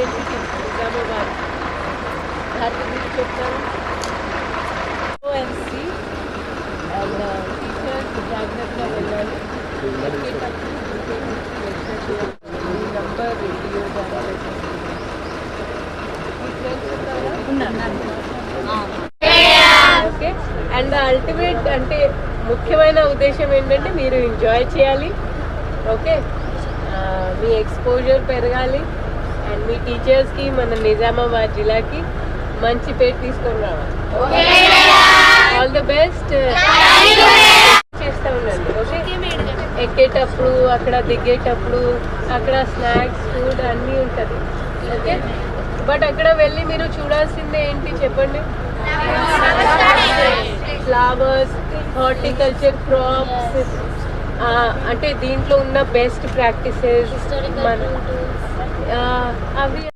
a identity, Islamabad. దాని గురించి చెప్తాను ఓఎంసీ అండ్ టీచర్స్ జాగ్రత్తగా వెళ్ళాలి number radio okay and ultimate అంటే ముఖ్యమైన ఉద్దేశం ఏంటంటే మీరు ఎంజాయ్ చేయాలి ఓకే మీ ఎక్స్పోజర్ పెరగాలి మీ టీచర్స్కి మన నిజామాబాద్ జిల్లాకి మంచి పేరు తీసుకొని రావాలి. ఆల్ ద బెస్ట్ చేస్తూ ఉండండి ఓకే? ఎక్కేటప్పుడు అక్కడ దిగేటప్పుడు అక్కడ స్నాక్స్ ఫుడ్ అన్నీ ఉంటుంది ఓకే? బట్ అక్కడ వెళ్ళి మీరు చూడాల్సిందే ఏంటి చెప్పండి? ఫ్లవర్స్ హార్టికల్చర్ క్రాప్స్ అంటే దీంట్లో ఉన్న బెస్ట్ ప్రాక్టీసెస్ మన అవి